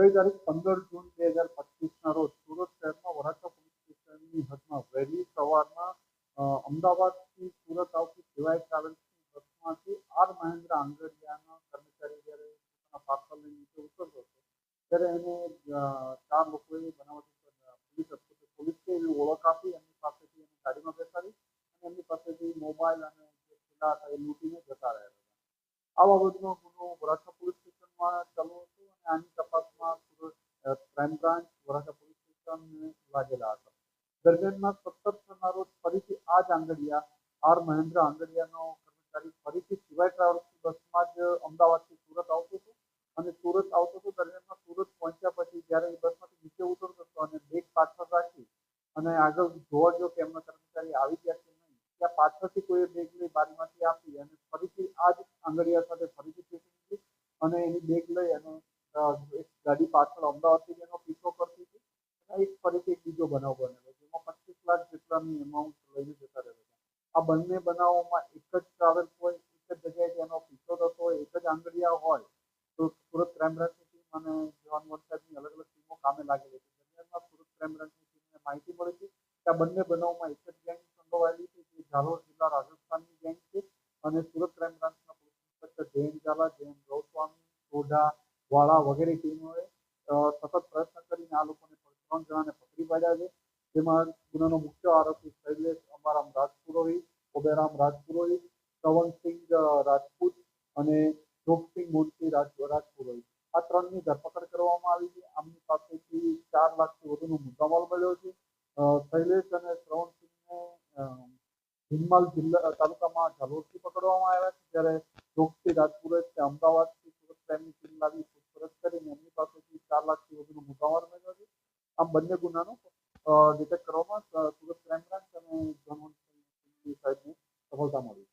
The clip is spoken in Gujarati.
ગઈ તારીખ પંદર જૂન, બે હજાર પચીસના રોજ સુરત શહેરમાં વરાછા પોલીસ સ્ટેશનની હદમાં વહેલી સવારમાં અમદાવાદથી સુરત આવતી સિવાય ટ્રાવેલ્સની બસમાંથી આર મહેન્દ્ર આંગડિયાના કર્મચારી જ્યારે પોતાના પાર્સલ લઈને નીચે ઉતરતો હતો, ત્યારે એને ચાર લોકોએ બનાવટ પોલીસ પોલીસને એવી ઓળખ આપી, એમની પાસેથી એને ગાડીમાં બેસાડી અને એમની પાસેથી મોબાઈલ અને જે હતા એ લૂંટીને જતા રહ્યા હતા. આ બાબતનો ગુનો વરાછા પોલીસ સ્ટેશનમાં ચાલુ હતો. Crime branch Varachha police station લાગેલા હતા. દરમિયાનમાં સત્તરના રોજ ફરીથી આ જ આંગડિયા આર મહેન્દ્ર આંગડિયાનો કર્મચારી ફરીથી સિવાય ટ્રાવેલ્સની બસમાં જ અમદાવાદથી સુરત આવતો હતો અને સુરત આવતો હતો, દરમિયાનમાં સુરત પહોંચ્યા પછી જ્યારે એ બસમાંથી નીચે ઉતરતો હતો અને બેગ પાછળ રાખી અને આગળ જોવા ગયો કે એમના કર્મચારી આવી ગયા કે નહીં, ત્યાં પાછળથી કોઈ બેગ લઈ બારીમાંથી આપી અને ફરીથી આ જ આંગડિયા સાથે ફરીથી અને એની બેગ લઈ અને ગાડી પાછળ અમદાવાદથી એનો પીછો કરતી હતી અને એક ફરીથી એક બીજો બનાવ બનેલો જેમાં પચીસ લાખ જેટલાની એમાઉન્ટ લઈને જતા રહેતા આ બંને બનાવોમાં એક જ ટ્રાવેલ્સ હોય એક જ જગ્યાએ એનો પીછો થતો હોય, એક જ આંગળિયા હોય, તો સુરત ક્રાઇમ બ્રાન્ચની ટીમ અને જવાન વરસાદની અલગ અલગ ટીમો કામે લાગેલી છે દરમિયાનમાં સુરત ક્રાઇમ બ્રાન્ચની ટીમને માહિતી મળી હતી કે આ બંને બનાવોમાં એક જ ગેંગ સંડોવાયેલી છે. જે ઝાલોર જિલ્લા રાજસ્થાનની ગેંગ છે અને સુરત ક્રાઇમ બ્રાન્ચના પોલીસ ઇન્સ્પેક્ટર જયંત ઝાલા, જયંત ગૌસ્વામી, સોઢા વાળા વગેરે ટીમોએ સતત પ્રયત્ન કરીને આ લોકોને ત્રણ જણાને પકડી પાડ્યા છે. જેમાં ગુનાનો મુખ્ય આરોપી શૈલેષ અંબારામ રાજપુરોહિત ઓબેરામ રાજપુરોહિત શ્રવણસિંહ રાજપૂત અને જોગસિંહ મુનશી રાજપુરોહિત. આ ત્રણની ધરપકડ કરવામાં આવી છે. આમની પાસેથી ચાર લાખથી વધુનો મુદ્દામાલ મળ્યો છે. શૈલેષ અને શ્રવણસિંહને અ, હિંમલ જિલ્લા તાલુકામાં ઝાલોરથી પકડવામાં આવ્યા છે. જ્યારે જોગસિંહ રાજપુરોહિત અમદાવાદથી સુરત ક્રાઇમની ટીમ લાવી પૂછપરછ કરીને એમની પાસેથી ચાર લાખથી વધુનો મુદ્દામાલ મળ્યો છે. આમ બંને ગુનાનો ડિટેક્ટ કરવામાં સુરત ક્રાઇમ બ્રાન્ચ અને સાહેબને સફળતા મળી.